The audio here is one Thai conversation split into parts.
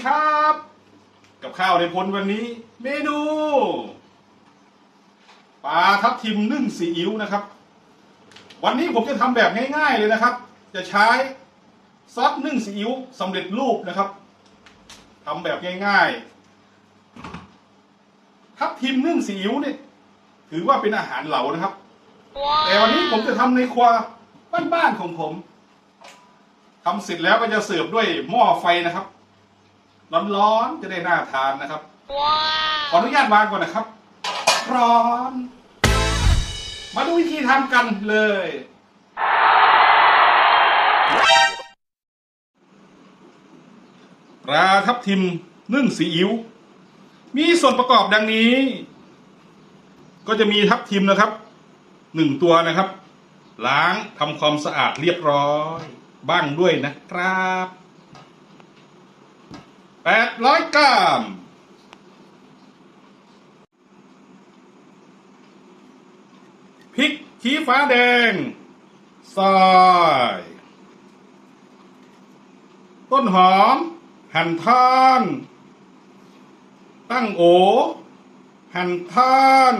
วัสดีครับ กับข้าวในพลวันนี้ เมนูปลาทับทิมนึ่งซีอิ๊วนะครับ วันนี้ผมจะทำแบบง่ายๆเลยนะครับ จะใช้ซอสนึ่งซีอิ๊วสำเร็จรูปนะครับทำแบบง่ายๆ ทับทิมนึ่งซีอิ๊วเนี่ยถือว่าเป็นอาหารเหลานะครับ แต่วันนี้ผมจะทำในครัวบ้านๆของผมทำเสร็จแล้วก็จะเสิร์ฟด้วยหม้อไฟนะครับ ร้อนๆจะได้น่าทานนะครับขออนุญาตวางก่อนนะครับ ร้อน มาดูวิธีทำกันเลย ปลาทับทิมนึ่งซีอิ๊วมีส่วนประกอบดังนี้ ก็จะมีทับทิมนะครับหนึ่งตัวนะครับ ล้างทำความสะอาดเรียบร้อย บ้างด้วยนะครับ แปดร้อยกรัม พริกขี้ฟ้าแดง ซอย ต้นหอม หั่นท่านตั้งโอ หั่นท่าน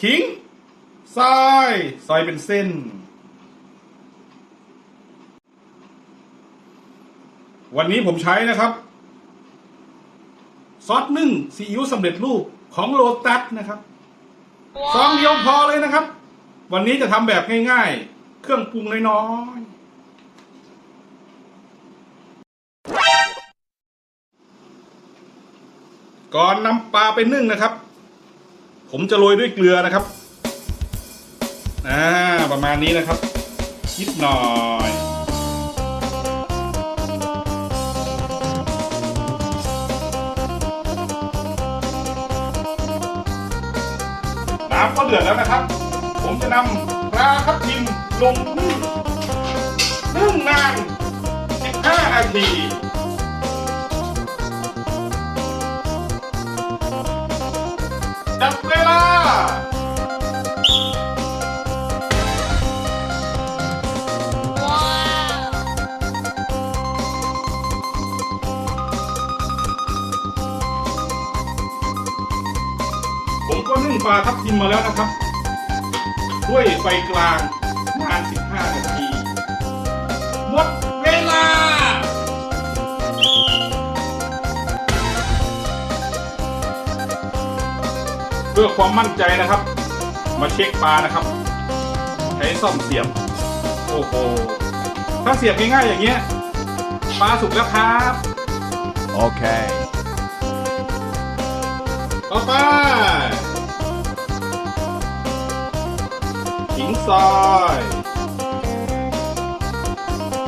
ขิง ซอย ซอยเป็นเส้น วันนี้ผมใช้นะครับ ซอสนึ่งซีอิ๊วสำเร็จรูปของโลตัสนะครับซองเดียวพอเลยนะครับ วันนี้จะทำแบบง่ายๆ เครื่องปรุงน้อยๆ ก่อนนำปลาไปนึ่งนะครับ ผมจะโรยด้วยเกลือนะครับ อ่า ประมาณนี้นะครับนิดหน่อย น้ำก็เดือดแล้วนะครับ ผมจะนำปลาทับทิมลงนึ่งนึ่งนาน 15 นาทีจับเวลา นึ่งปลาทับทิมมาแล้วนะครับ ด้วยไฟกลางนาน 15 นาที หมดเวลา เพื่อความมั่นใจนะครับ มาเช็คปลานะครับ ใช้ซ่อมเสียบ โอ้โห ถ้าเสียบง่ายๆอย่างเงี้ยปลาสุกแล้วครับ Okay. ต่อไป ซอย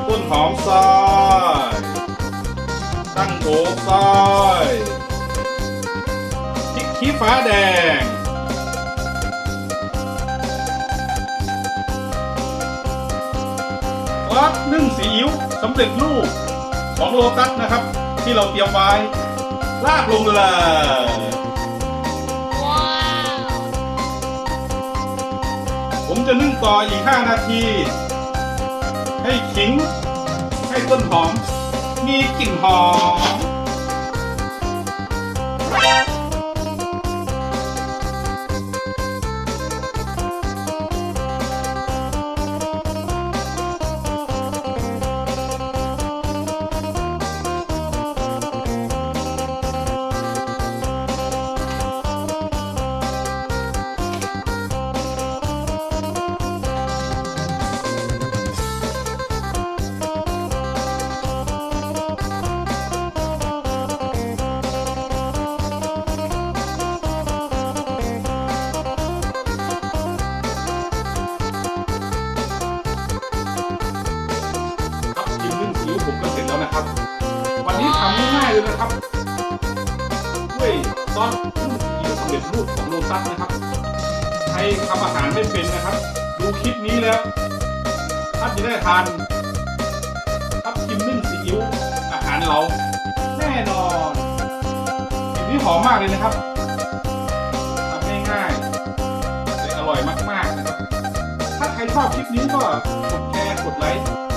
ต้นหอมซอยตั้งโอซอยพริกขี้ฟ้าแดง ซอสนึ่งซีอิ๊วสำเร็จรูปของโลตัสนะครับ ที่เราเตรียมไว้ ลากลงเลย ผมจะนึ่งต่ออีก 5 นาที ให้ขิง ให้ต้นหอม มีกลิ่นหอม นะครับ วันนี้ทำง่ายๆเลยนะครับด้วยซอสนึ่งซีอิ๊วสำเร็จรูปของโลตัสนะครับ ใครทำอาหารไม่เป็นนะครับ ดูคลิปนี้แล้วท่านจะได้ทานทับทิมนึ่งซีอิ๊วอาหารเราแน่นอนกลิ่นนี้หอมมากเลยนะครับทำง่ายๆแต่อร่อยมากๆนะครับ ถ้าใครชอบคลิปนี้ก็กดแชร์กดไลค์